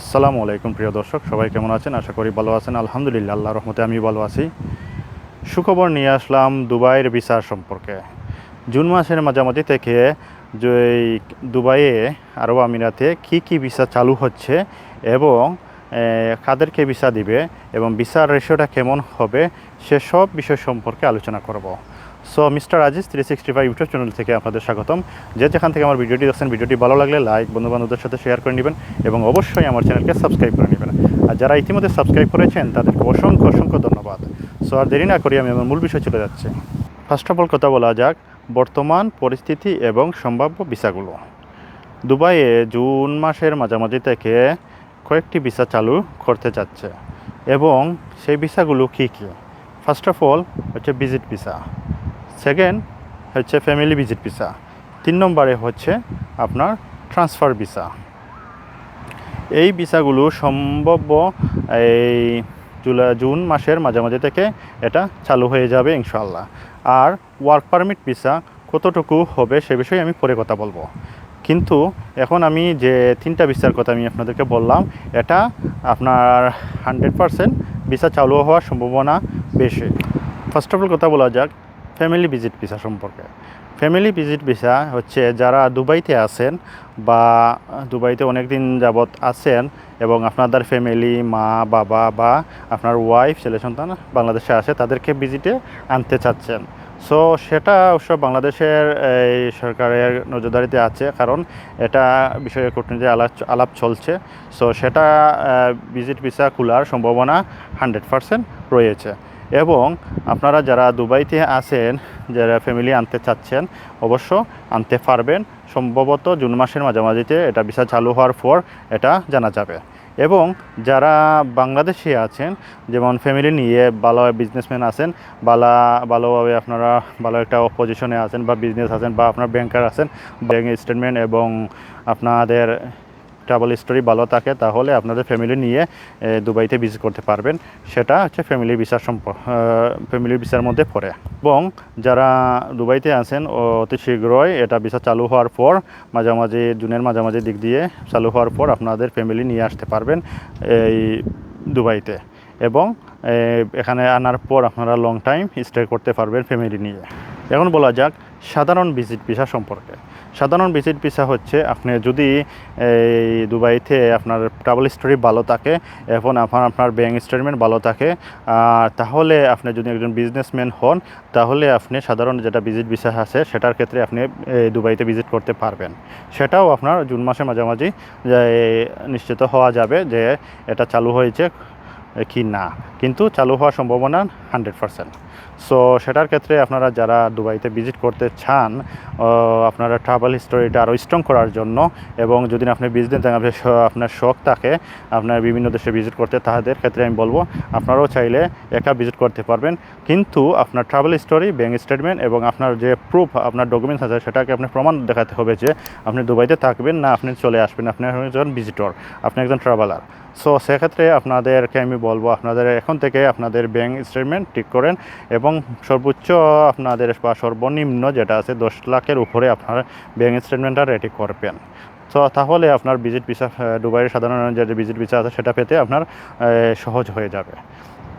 আসসালামু আলাইকুম প্রিয় দর্শক, সবাই কেমন আছেন? আশা করি ভালো আছেন। আলহামদুলিল্লাহ আল্লাহ রহমতে আমি ভালো আছি। সুখবর নিয়ে আসলাম দুবাইয়ের ভিসা সম্পর্কে। জুন মাসের মাঝামাঝি থেকে যে দুবাইয়ে আরব আমিরাতে কি কি ভিসা চালু হচ্ছে এবং কাদেরকে ভিসা দিবে এবং ভিসার রেশিওটা কেমন হবে সেসব বিষয় সম্পর্কে আলোচনা করব। So mister Aziz three sixty five YouTube channel থেকে আপনাদের স্বাগতম। যে যেখান থেকে আমার ভিডিওটি দেখছেন, ভিডিওটি ভালো লাগলে লাইক বন্ধু বান্ধবদের সাথে শেয়ার করে নেবেন এবং অবশ্যই আমার চ্যানেলকে সাবস্ক্রাইব করে নেবেন। আর যারা ইতিমধ্যে সাবস্ক্রাইব করেছেন, তাদেরকে অসংখ্য অসংখ্য ধন্যবাদ। সো আর দেরি না করি আমি আমার মূল বিষয় চলে যাচ্ছি। ফার্স্ট অফ অল কথা বলা যাক বর্তমান পরিস্থিতি এবং সম্ভাব্য ভিসাগুলো। দুবাইয়ে জুন মাসের মাঝামাঝি থেকে কয়েকটি ভিসা চালু করতে যাচ্ছে। এবং সেই ভিসাগুলো কী কী? ফার্স্ট অফ অল হচ্ছে ভিজিট ভিসা সেকেন্ড হচ্ছে ফ্যামিলি ভিজিট ভিসা তিন নম্বরে হচ্ছে আপনার ট্রান্সফার ভিসা এই ভিসাগুলো সম্ভাব্য এই জুলাই, জুন মাসের মাঝামাঝি থেকে এটা চালু হয়ে যাবে ইনশাল্লাহ আর ওয়ার্ক পারমিট ভিসা কতটুকু হবে সে বিষয়ে আমি পরে কথা বলব। কিন্তু এখন আমি যে তিনটা ভিসার কথা আমি আপনাদেরকে বললাম, এটা আপনার হান্ড্রেড পারসেন্ট ভিসা চালু হওয়ার সম্ভাবনা বেশি। ফার্স্ট অফ অল কথা বলা যাক ফ্যামিলি ভিজিট ভিসা সম্পর্কে। ফ্যামিলি ভিজিট ভিসা হচ্ছে যারা দুবাইতে আছেন বা দুবাইতে অনেক দিন যাবৎ আছেন এবং আপনাদের ফ্যামিলি, মা, বাবা বা আপনার ওয়াইফ ছেলে সন্তান বাংলাদেশে আসে তাদেরকে ভিজিটে আনতে চাচ্ছেন। সো সেটা অবশ্য বাংলাদেশের এই সরকারের নজরদারিতে আছে, কারণ এটা বিষয়ে কূটনীতি আলাপ আলাপ চলছে। সো সেটা ভিজিট ভিসা খোলার সম্ভাবনা হান্ড্রেড পারসেন্ট রয়েছে। এবং আপনারা যারা দুবাইতে আছেন, যারা ফ্যামিলি আনতে চাচ্ছেন, অবশ্য আনতে পারবেন। সম্ভবত জুন মাসের মাঝামাঝিতে এটা ভিসা চালু হওয়ার পর এটা জানা যাবে। এবং যারা বাংলাদেশে আছেন, যেমন ফ্যামিলি নিয়ে ভালো বিজনেসম্যান আছেন বালা ভালোভাবে আপনারা ভালো একটা পজিশনে আছেন বা বিজনেস আছেন বা আপনার ব্যাংকার আছেন ব্যাংক স্টেটমেন্ট এবং আপনাদের ট্রাভেল স্টোরি ভালো থাকে, তাহলে আপনাদের ফ্যামিলি নিয়ে দুবাইতে ভিজিট করতে পারবেন। সেটা হচ্ছে ফ্যামিলি ভিসার সম্প ফ্যামিলি ভিসার মধ্যে পড়ে। এবং যারা দুবাইতে আছেন অতি শীঘ্রই এটা ভিসা চালু হওয়ার পর, মাঝামাঝি, জুনের মাঝামাঝি দিক দিয়ে চালু হওয়ার পর আপনাদের ফ্যামিলি নিয়ে আসতে পারবেন, এই দুবাইতে। এবং এখানে আনার পর আপনারা লং টাইম স্টে করতে পারবেন ফ্যামিলি নিয়ে। এখন বলা যাক, সাধারণ ভিজিট ভিসা সম্পর্কে। সাধারণ ভিজিট ভিসা হচ্ছে আপনি যদি এই দুবাইতে আপনার ট্রাভেল হিস্টোরি ভালো থাকে এবং আপনার আপনার ব্যাঙ্ক স্টেটমেন্ট ভালো থাকে, আর তাহলে আপনি যদি একজন বিজনেসম্যান হন, তাহলে আপনি সাধারণ যেটা ভিজিট ভিসা আছে, সেটার ক্ষেত্রে আপনি দুবাইতে ভিজিট করতে পারবেন। সেটাও আপনার জুন মাসে মাঝামাঝি নিশ্চিত হওয়া যাবে যে এটা চালু হয়েছে। কি না, কিন্তু চালু হওয়ার সম্ভাবনা হান্ড্রেড পারসেন্ট সো সেটার ক্ষেত্রে আপনারা যারা দুবাইতে ভিজিট করতে চান আপনারা ট্রাভেল হিস্টোরিটা আরও স্ট্রং করার জন্য এবং যদি আপনি বিজনেস আপনার শখ থাকে, আপনার বিভিন্ন দেশে ভিজিট করতে, তাদের ক্ষেত্রে আমি বলব, আপনারাও চাইলে একা ভিজিট করতে পারবেন। কিন্তু আপনার ট্রাভেল হিস্টোরি ব্যাঙ্ক স্টেটমেন্ট এবং আপনার যে প্রুফ আপনার ডকুমেন্টস আছে, সেটাকে আপনি প্রমাণ দেখাতে হবে যে আপনি দুবাইতে থাকবেন না, আপনি চলে আসবেন, আপনি একজন ভিজিটর আপনি একজন ট্রাভেলার সো সেক্ষেত্রে আপনাদেরকে আমি বলব, আপনাদের এখন থেকে আপনাদের ব্যাঙ্ক স্টেটমেন্ট ঠিক করেন এবং সর্বোচ্চ আপনাদের বা সর্বনিম্ন যেটা আছে দশ লাখের উপরে আপনার ব্যাঙ্ক স্টেটমেন্টটা রেডি করবেন। তো তাহলে আপনার ভিজিট ভিসা দুবাইয়ের সাধারণ যে ভিজিট ভিসা আছে সেটা পেতে আপনার সহজ হয়ে যাবে।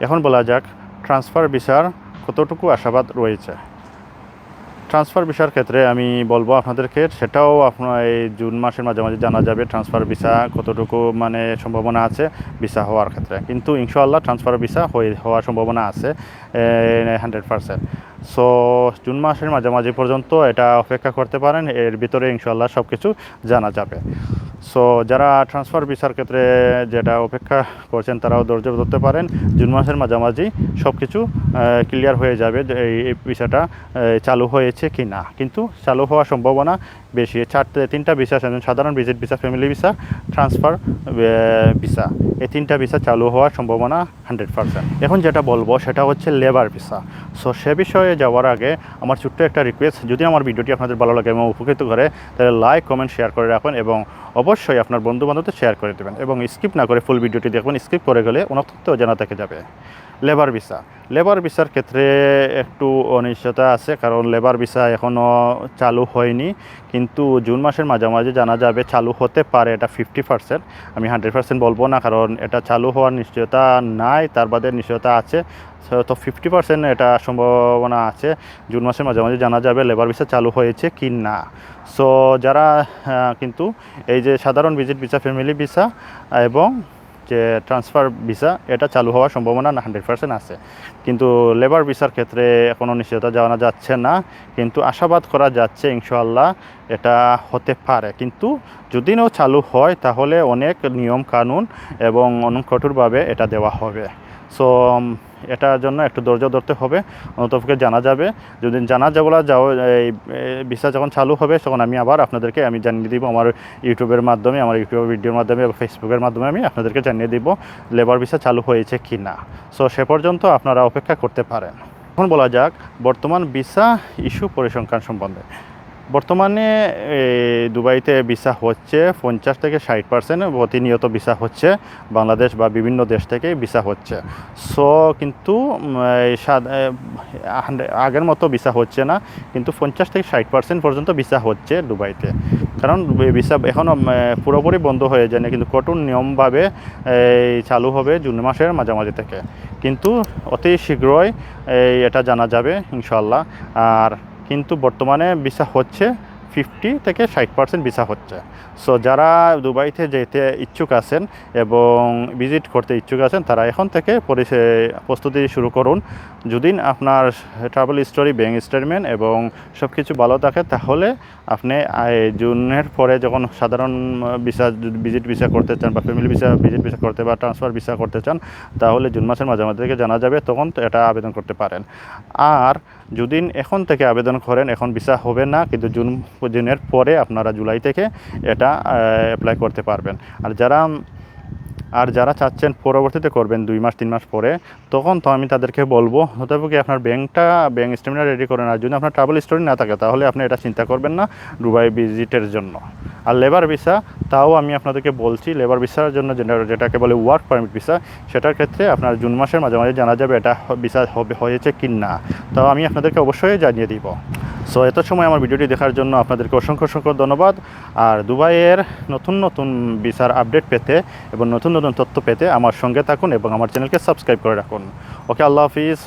এখন বলা যাক ট্রান্সফার ভিসার কতটুকু আশাবাদ রয়েছে? ট্রান্সফার ভিসার ক্ষেত্রে আমি বলব আপনাদেরকে, সেটাও আপনার এই জুন মাসের মাঝামাঝি জানা যাবে ট্রান্সফার ভিসা কতটুকু মানে সম্ভাবনা আছে ভিসা হওয়ার ক্ষেত্রে। কিন্তু ইনশাআল্লাহ ট্রান্সফার ভিসা হয়ে, হওয়ার সম্ভাবনা আছে হান্ড্রেড পার্সেন্ট সো জুন মাসের মাঝামাঝি পর্যন্ত এটা অপেক্ষা করতে পারেন, এর ভিতরে ইনশাল্লাহ সব কিছু জানা যাবে। সো যারা ট্রান্সফার ভিসার ক্ষেত্রে যেটা অপেক্ষা করছেন, তারাও ধৈর্য ধরতে পারেন। জুন মাসের মাঝামাঝি সব কিছু ক্লিয়ার হয়ে যাবে এই ভিসাটা চালু হয়েছে কি না কিন্তু চালু হওয়ার সম্ভাবনা বেশি। চারটে, তিনটা ভিসা সাধারণ visit visa family visa transfer visa এই তিনটা ভিসা চালু হওয়ার সম্ভাবনা হান্ড্রেড পারসেন্ট এখন যেটা বলব, সেটা হচ্ছে লেবার ভিসা সো সে বিষয়ে যাওয়ার আগে আমার ছোট্ট একটা রিকোয়েস্ট যদি আমার ভিডিওটি আপনাদের ভালো লাগে এবং উপকৃত করে, তাহলে লাইক কমেন্ট শেয়ার করে রাখুন এবং অবশ্যই আপনার বন্ধু বান্ধবদের শেয়ার করে দেবেন এবং স্কিপ না করে ফুল ভিডিওটি দেখবেন। স্কিপ করে গেলে অনেক জানা থেকে যাবে। লেবার ভিসা লেবার ভিসার ক্ষেত্রে একটু অনিশ্চয়তা আছে, কারণ লেবার ভিসা এখনও চালু হয়নি। কিন্তু জুন মাসের মাঝামাঝি জানা যাবে চালু হতে পারে, এটা ফিফটি পার্সেন্ট আমি হান্ড্রেড পার্সেন্ট বলব না, কারণ এটা চালু হওয়ার নিশ্চয়তা নাই, তার বাদে নিশ্চয়তা আছে। তো ফিফটি পার্সেন্ট এটা সম্ভাবনা আছে। জুন মাসের মাঝামাঝি জানা যাবে লেবার ভিসা চালু হয়েছে কি না সো যারা কিন্তু এই যে সাধারণ ভিজিট ভিসা ফ্যামিলি ভিসা এবং যে ট্রান্সফার ভিসা এটা চালু হওয়ার সম্ভাবনা না হান্ড্রেড পার্সেন্ট আছে। কিন্তু লেবার ভিসার ক্ষেত্রে এখনও নিশ্চয়তা জানা যাচ্ছে না। কিন্তু আশাবাদ করা যাচ্ছে, ইনশাআল্লাহ এটা হতে পারে। কিন্তু যদি চালু হয়, তাহলে অনেক নিয়ম কানুন এবং অনেক কঠোরভাবে এটা দেওয়া হবে। সো এটার জন্য একটু ধৈর্য ধরতে হবে। অন্ততপক্ষে জানা যাবে। যদি জানা যাব যাও, এই ভিসা যখন চালু হবে, তখন আমি আবার আপনাদেরকে আমি জানিয়ে দিব। আমার ইউটিউবের মাধ্যমে, আমার ইউটিউব ভিডিওর মাধ্যমে ফেসবুকের মাধ্যমে আমি আপনাদেরকে জানিয়ে দিব লেবার ভিসা চালু হয়েছে কি না সো সে পর্যন্ত আপনারা অপেক্ষা করতে পারেন। এখন বলা যাক, বর্তমান ভিসা ইস্যু পরিসংখ্যান সম্বন্ধে। বর্তমানে দুবাইতে ভিসা হচ্ছে পঞ্চাশ থেকে ষাট পার্সেন্ট প্রতিনিয়ত ভিসা হচ্ছে। বাংলাদেশ বা বিভিন্ন দেশ থেকে ভিসা হচ্ছে। সো, কিন্তু আগের মতো ভিসা হচ্ছে না। কিন্তু পঞ্চাশ থেকে ষাট পার্সেন্ট পর্যন্ত ভিসা হচ্ছে দুবাইতে। কারণ ভিসা এখনও পুরোপুরি বন্ধ হয়ে যায় না কিন্তু কঠোর নিয়মভাবে চালু হবে জুন মাসের মাঝামাঝি থেকে। কিন্তু অতি শীঘ্রই এটা জানা যাবে ইনশাল্লাহ আর কিন্তু বর্তমানে ভিসা হচ্ছে ফিফটি থেকে ষাট পার্সেন্ট ভিসা হচ্ছে। সো যারা দুবাইতে যেতে ইচ্ছুক আছেন এবং ভিজিট করতে ইচ্ছুক আছেন, তারা এখন থেকে প্রস্তুতি শুরু করুন। যদি আপনার ট্রাভেল স্টোরি ব্যাঙ্ক স্টেটমেন্ট এবং সব কিছু ভালো থাকে, তাহলে আপনি জুনের পরে যখন সাধারণ ভিসা, ভিজিট ভিসা করতে চান বা ফ্যামিলি ভিসা ভিজিট ভিসা করতে বা ট্রান্সফার ভিসা করতে চান, তাহলে জুন মাসের মাঝামাঝি থেকে জানা যাবে, তখন এটা আবেদন করতে পারেন। আর যদি এখন থেকে আবেদন করেন, এখন ভিসা হবে না, কিন্তু জুন, জুনের পরে আপনারা জুলাই থেকে এটা অ্যাপ্লাই করতে পারবেন। আর যারা আর যারা চাচ্ছেন পরবর্তীতে করবেন দুই মাস, তিন মাস পরে, তখন তো আমি তাদেরকে বলব হতে কি আপনার ব্যাংকটা, ব্যাংক স্টেটমেন্ট রেডি করেন আর যদি আপনার ট্রাভেল স্টোরি না থাকে, তাহলে আপনি এটা চিন্তা করবেন না দুবাই ভিজিটের জন্য। আর লেবার ভিসা তাও আমি আপনাদেরকে বলছি লেবার ভিসার জন্য যেটা- যেটাকে বলে ওয়ার্ক পারমিট ভিসা সেটার ক্ষেত্রে আপনার জুন মাসের মাঝে মাঝে জানা যাবে এটা ভিসা হবে, হয়েছে কি না তাও আমি আপনাদেরকে অবশ্যই জানিয়ে দিব। সো এত সময় আমার ভিডিওটি দেখার জন্য আপনাদেরকে অসংখ্য অসংখ্য ধন্যবাদ। আর দুবাইয়ের নতুন নতুন বিচার আপডেট পেতে এবং নতুন নতুন তথ্য পেতে আমার সঙ্গে থাকুন এবং আমার চ্যানেলকে সাবস্ক্রাইব করে রাখুন। ওকে, আল্লাহ হাফিজ।